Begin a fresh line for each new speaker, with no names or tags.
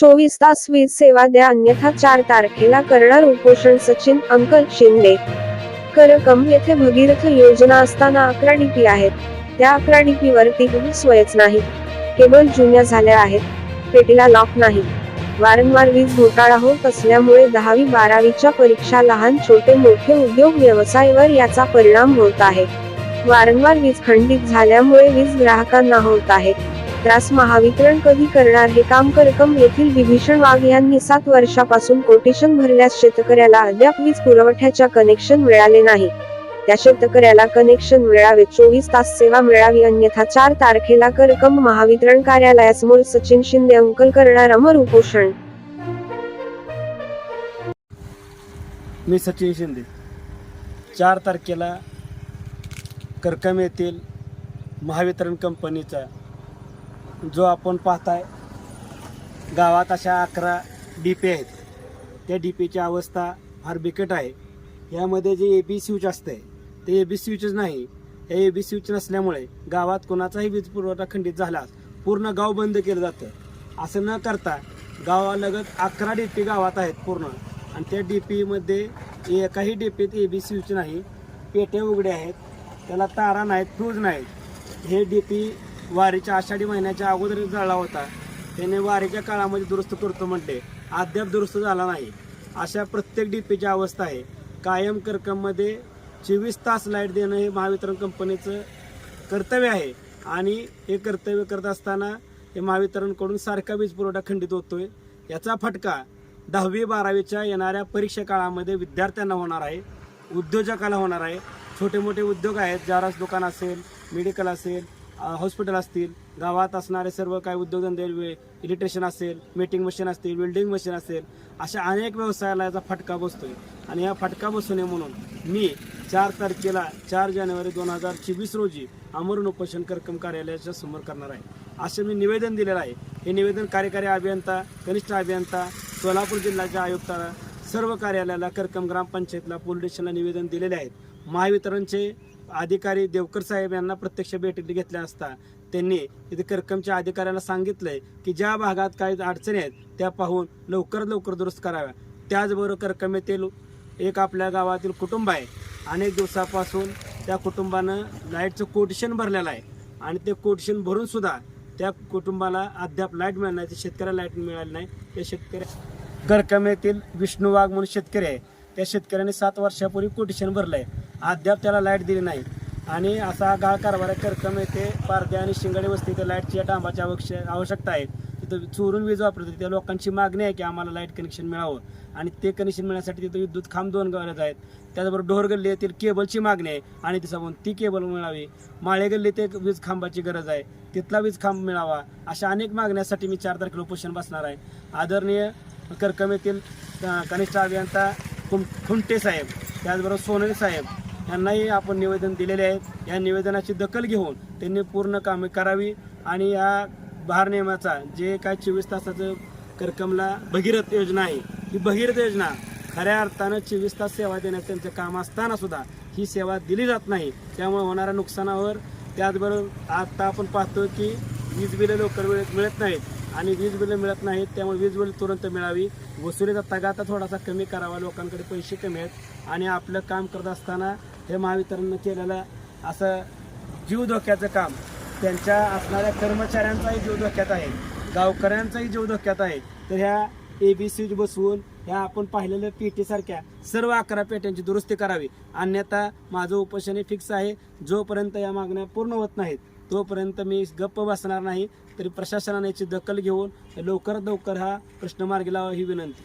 चोवीस तास वीज सेवा द्या अन्यथा चार तारखेला करणार उपोषण सचिन अंकल शिंदे. करकम येथे भगीरथ योजना असताना अकरा डीपी आहेत. त्या अकरा डीपी वरती सोयच नाही. केबल जुन्या झाल्या आहेत. पेटीला लॉक नाही. वारंवार वीज घोटाळा होत असल्यामुळे दहावी बारावीच्या परीक्षा लहान छोटे मोठे उद्योग व्यवसायावर याचा परिणाम होत आहे. वारंवार वीज खंडित झाल्यामुळे वीज ग्राहकांना होत आहे. त्रास महावितरण कधी करणार हे काम करकम येथील विभीषण वाघ यांनी सात वर्षापासून कोटेशन भरल्यास शेतकऱ्याला अद्याप वीज पुरवठ्याच्या कनेक्शन मिळाले नाही. त्या शेतकऱ्याला कनेक्शन मिळावे चोवीस तास सेवा मिळावी अन्यथा चार तारखेला करकम महावितरण कार्यालयासमोर सचिन शिंदे अंकल करणार अमर उपोषण.
मी सचिन शिंदे. चार तारखेला करकम येथील महावितरण कंपनीचा जो आपण पाहताय गावात अशा अकरा डी पी आहेत. त्या डी पीची अवस्था फार बिकट आहे. यामध्ये जे ए बी स्विच असते ते ए बी स्विचच नाही. हे ए बी स्विच नसल्यामुळे गावात कोणाचाही वीज पुरवठा खंडित झाला पूर्ण गाव बंद केलं जातं. असं न करता गावालगत अकरा डी पी गावात आहेत पूर्ण. आणि त्या डी पीमध्ये एकाही डी पीत ए बी स्विच नाही. पेट्या उघड्या आहेत. त्याला तारा नाहीत फ्यूज नाहीत. हे डी पी वारीच्या आषाढी महिन्याच्या अगोदर जळला होता. त्याने वारीच्या काळामध्ये दुरुस्त करतो म्हणते. अद्याप दुरुस्त झाला नाही. अशा प्रत्येक डीपीची अवस्था आहे. कायम करकममध्ये चोवीस तास लाइट देणं हे महावितरण कंपनीचं कर्तव्य आहे. आणि हे कर्तव्य करत असताना हे महावितरणकडून सारखा वीज पुरवठा खंडित होतोय. याचा फटका दहावी बारावीच्या येणाऱ्या परीक्षा काळामध्ये विद्यार्थ्यांना होणार आहे. उद्योजकाला होणार आहे. छोटे मोठे उद्योग आहेत. जारास दुकान असेल मेडिकल असेल हॉस्पिटल असतील गावात असणारे सर्व काही उद्योगधंदे इलेक्ट्रिशियन असेल मीटिंग मशीन असतील वेल्डिंग मशीन असेल अशा अनेक व्यवसायाला याचा फटका बसतोय. आणि या फटका बसू नये म्हणून मी चार तारखेला चार जानेवारी दोन हजार चोवीस रोजी अमरून उपोषण करकम कार्यालयाच्या समोर करणार आहे. असे मी निवेदन दिलेलं आहे. हे निवेदन कार्यकारी अभियंता कनिष्ठ अभियंता सोलापूर जिल्ह्याच्या आयुक्ताला सर्व कार्यालयाला करकम ग्रामपंचायतला पोलीस स्टेशनला निवेदन दिलेले आहेत. महावितरणचे अधिकारी देवकर साहेब यांना प्रत्यक्ष भेटी घेतल्या असता त्यांनी इथे करकमच्या अधिकाऱ्यांना सांगितलंय की ज्या भागात काही अडचणी आहेत त्या पाहून लवकरात लवकर दुरुस्त कराव्या. त्याचबरोबर करकम येथील एक आपल्या गावातील कुटुंब आहे. अनेक दिवसापासून त्या कुटुंबानं लाईटचं कोटेशन भरलेलं आहे आणि ते कोटेशन भरून सुद्धा त्या कुटुंबाला अद्याप लाइट मिळणार नाही त्या शेतकऱ्याला लाइट मिळाली नाही. त्या शेतकऱ्या करकम येथील विष्णू वाघ म्हणून शेतकरी आहे. त्या शेतकऱ्याने सात वर्षापूर्वी कोटेशन आहे अद्याप त्याला लाइट दिली नाही. आणि असा गाळ कारभार आहे करकम येथे पारदे आणि शिंगाडे वस्ती इथे लाईटच्या डांबाची आवश्य आवश्यकता आहे. तिथं चोरून वीज वापरते त्या लोकांची मागणी आहे की आम्हाला लाइट कनेक्शन मिळावं. आणि ते कनेक्शन मिळण्यासाठी तिथं विद्युत खांब दोन गरज आहेत. त्याचबरोबर डोहर गल्ली येथील केबलची मागणी आहे. आणि तिथं ती केबल मिळावी. माळे गल्ली ते वीज खांबाची गरज आहे. तिथला वीज खांब मिळावा. अशा अनेक मागण्यासाठी मी चार तारखेला उपोषण बसणार आहे. आदरणीय करकम येथील कनिष्ठ अभियंता खुम खुंटे साहेब त्याचबरोबर सोनळे साहेब ह्यांनाही आपण निवेदन दिलेले आहेत. या निवेदनाची दखल घेऊन त्यांनी पूर्ण कामे करावी आणि या भार नियमाचा जे काय चोवीस तासाचं करकमला भगीरथ योजना आहे ही भगीरथ योजना खऱ्या अर्थानं चोवीस तास सेवा देण्याचं त्यांचं काम असताना सुद्धा ही सेवा दिली जात नाही. त्यामुळे होणाऱ्या नुकसानावर त्याचबरोबर आता आपण पाहतो की वीज बिलं लवकर वेळेत मिळत नाहीत आणि वीज बिलं मिळत नाहीत त्यामुळे वीज बिल तुरंत मिळावी. वसुलीचा तगाता थोडासा कमी करावा लोकांकडे पैसे कमी आहेत आणि आपलं काम करत असताना हे महावितरणनं केलेलं असं जीव धोक्याचं काम त्यांच्या असणाऱ्या कर्मचाऱ्यांचाही जीव धोक्यात आहे गावकऱ्यांचाही जीव धोक्यात आहे. तर ह्या ए बी सी बसवून ह्या आपण पाहिलेल्या पेटीसारख्या सर्व अकरा पेट्यांची दुरुस्ती करावी. अन्यथा माझं उपोषण हे फिक्स आहे. जोपर्यंत या मागण्या पूर्ण होत नाहीत तोपर्यंत मी गप्प बसणार नाही. तरी प्रशासनाने याची दखल घेऊन लवकरात लवकर हा प्रश्न मार्गी लावा ही विनंती.